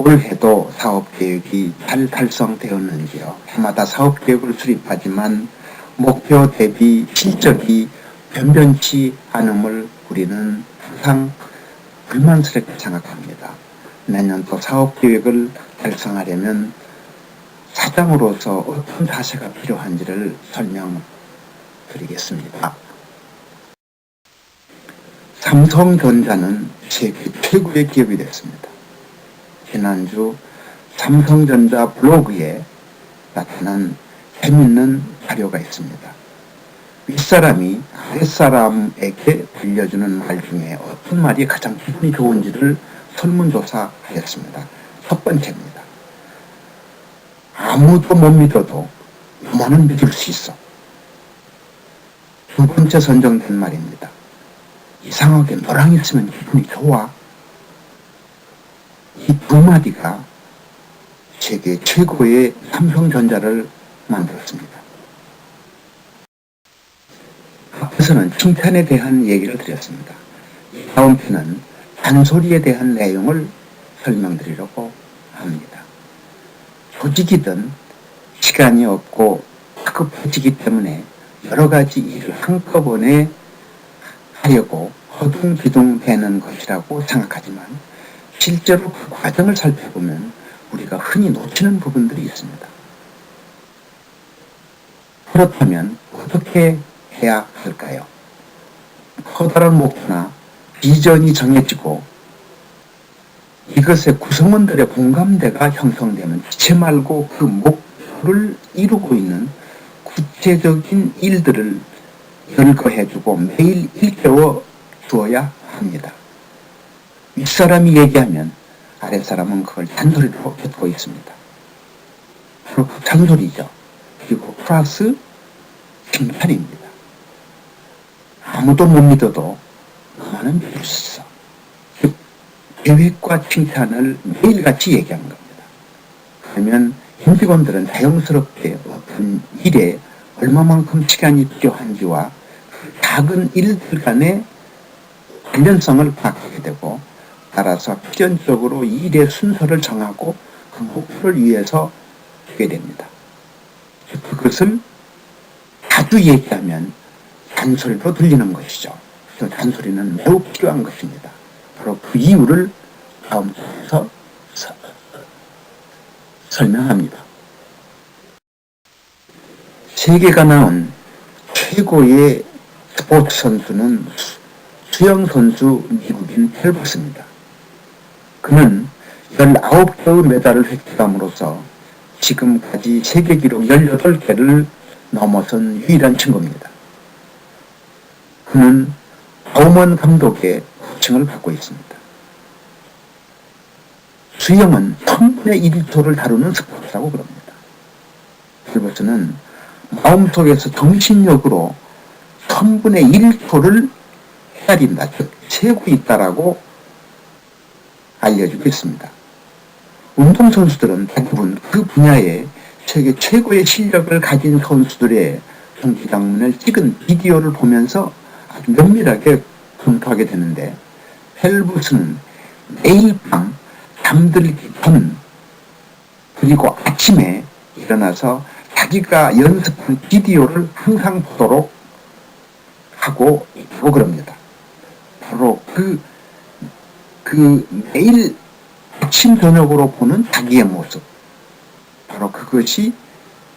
올해도 사업 계획이 잘 달성되었는지요. 해마다 사업 계획을 수립하지만 목표 대비 실적이 변변치 않음을 우리는 항상 불만스럽게 생각합니다. 내년도 사업 계획을 달성하려면 사장으로서 어떤 자세가 필요한지를 설명드리겠습니다. 삼성전자는 세계 최고의 기업이 됐습니다. 지난주 삼성전자 블로그에 나타난 재밌는 자료가 있습니다. 윗사람이 아랫사람에게 들려주는 말 중에 어떤 말이 가장 기분이 좋은지를 설문조사하였습니다. 첫 번째입니다. 아무도 못 믿어도 요만은 믿을 수 있어. 두 번째 선정된 말입니다. 이상하게 너랑 있으면 기분이 좋아. 이두 마디가 세계 최고의 삼성전자를 만들었습니다. 앞에서는 칭찬에 대한 얘기를 드렸습니다. 다음 편은 잔소리에 대한 내용을 설명드리려고 합니다. 조직이든 시간이 없고 급해지기 때문에 여러 가지 일을 한꺼번에 하려고 허둥지둥 되는 것이라고 생각하지만 실제로 그 과정을 살펴보면 우리가 흔히 놓치는 부분들이 있습니다. 그렇다면 어떻게 해야 할까요? 커다란 목표나 비전이 정해지고 이것의 구성원들의 공감대가 형성되면 지체 말고 그 목표를 이루고 있는 구체적인 일들을 열거해주고 매일 일깨워 주어야 합니다. 윗사람이 얘기하면 아랫사람은 그걸 잔소리로 듣고 있습니다. 바로 그 잔소리죠. 그리고 플러스 칭찬입니다. 아무도 못 믿어도 너만은 믿을 수 있어. 즉, 계획과 칭찬을 매일같이 얘기하는 겁니다. 그러면 임직원들은 자연스럽게 어떤 일에 얼마만큼 시간이 필요한지와 그 작은 일들 간의 관련성을 파악하게 되고 따라서 필연적으로 일의 순서를 정하고 그 목표를 위해서 하게 됩니다. 그것을 자주 얘기하면 잔소리로 들리는 것이죠. 그래서 잔소리는 매우 필요한 것입니다. 바로 그 이유를 다음 장에서 설명합니다. 세계가 낳은 최고의 스포츠 선수는 수영 선수 미국인 펠버스입니다. 그는 19개의 메달을 획득함으로써 지금까지 세계 기록 18개를 넘어선 유일한 친구입니다. 그는 바우먼 감독의 호칭을 받고 있습니다. 수영은 1000분의 1초를 다루는 스포츠라고 그럽니다. 펠버스는 마음속에서 정신력으로 1000분의 1초를 헤아린다. 즉, 세고 있다라고 알려주고 있습니다. 운동선수들은 대부분 그 분야에 세계 최고의 실력을 가진 선수들의 경기 장면을 찍은 비디오를 보면서 아주 면밀하게 검토하게 되는데 헬부스는 매일 밤 잠들기 전 그리고 아침에 일어나서 자기가 연습한 비디오를 항상 보도록 하고 있고 그럽니다. 바로 그, 그 매일 아침 저녁으로 보는 자기의 모습. 바로 그것이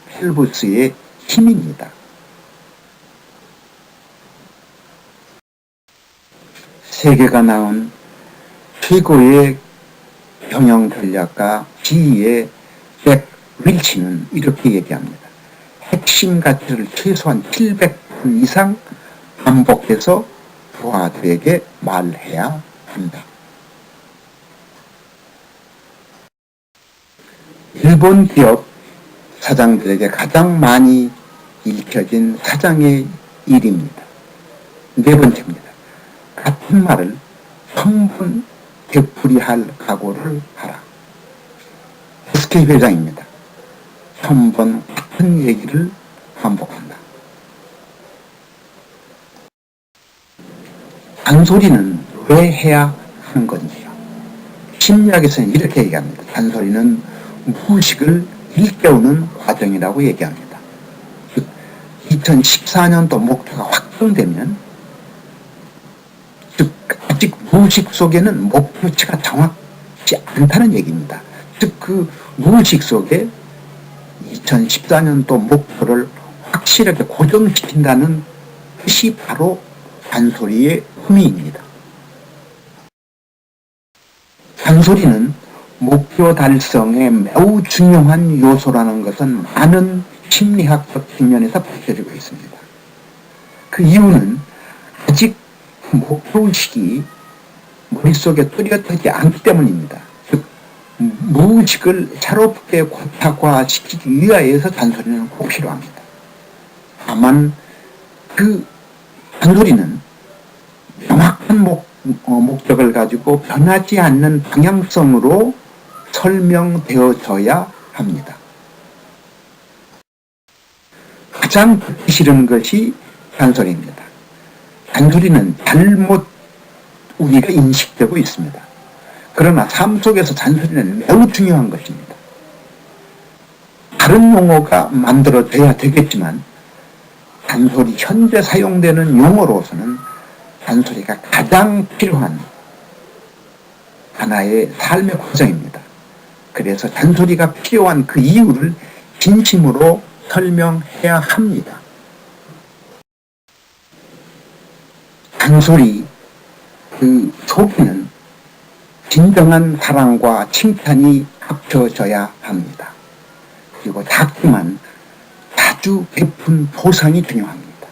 펠부스의 힘입니다. 세계가 낳은 최고의 경영 전략가 지의 잭 윌치는 이렇게 얘기합니다. 핵심 가치를 최소한 700번 이상 반복해서 부하들에게 말해야 한다. 일본 기업 사장들에게 가장 많이 읽혀진 사장의 일입니다. 네 번째입니다. 같은 말을 성분 되풀이할 각오를 하라. SK 회장입니다. 천번 같은 얘기를 반복한다. 잔소리는 왜 해야 하는 건지요? 심리학에서는 이렇게 얘기합니다. 잔소리는 무의식을 일깨우는 과정이라고 얘기합니다. 즉, 2014년도 목표가 확정되면, 즉, 아직 무의식 속에는 목표치가 정확치 않다는 얘기입니다. 즉, 그 무의식 속에 2014년도 목표를 확실하게 고정시킨다는 것이 바로 잔소리의 의미입니다. 잔소리는 목표 달성에 매우 중요한 요소라는 것은 많은 심리학적 측면에서 밝혀지고 있습니다. 그 이유는 아직 목표의식이 머릿속에 뚜렷하지 않기 때문입니다. 즉, 무의식을 새롭게 고착화시키기 위하여서 잔소리는 꼭 필요합니다. 다만 그 잔소리는 명확한 목, 어, 목적을 가지고 변하지 않는 방향성으로 설명되어져야 합니다. 가장 싫은 것이 잔소리입니다. 잔소리는 잘못 우리가 인식되고 있습니다. 그러나 삶 속에서 잔소리는 매우 중요한 것입니다. 다른 용어가 만들어져야 되겠지만 잔소리 현재 사용되는 용어로서는 잔소리가 가장 필요한 하나의 삶의 과정입니다. 그래서 잔소리가 필요한 그 이유를 진심으로 설명해야 합니다. 잔소리 그 속에는 진정한 사랑과 칭찬이 합쳐져야 합니다. 그리고 작지만 자주 베푼 보상이 중요합니다.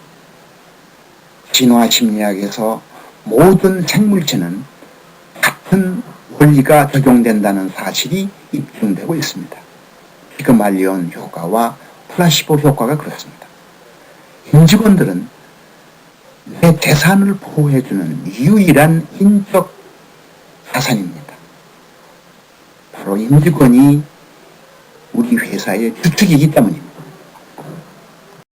진화 심리학에서 모든 생물체는 같은 원리가 적용된다는 사실이 입증되고 있습니다. 피그말리온 효과와 플라시보 효과가 그렇습니다. 임직원들은 내 재산을 보호해주는 유일한 인적 자산입니다. 바로 임직원이 우리 회사의 주축이기 때문입니다.